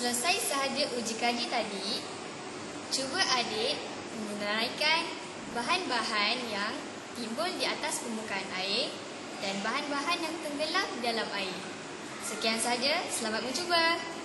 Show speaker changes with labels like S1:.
S1: selesai sahaja uji kaji tadi, cuba adik mengenaikan bahan-bahan yang timbul di atas permukaan air dan bahan-bahan yang tenggelam dalam air. Sekian sahaja, selamat mencuba!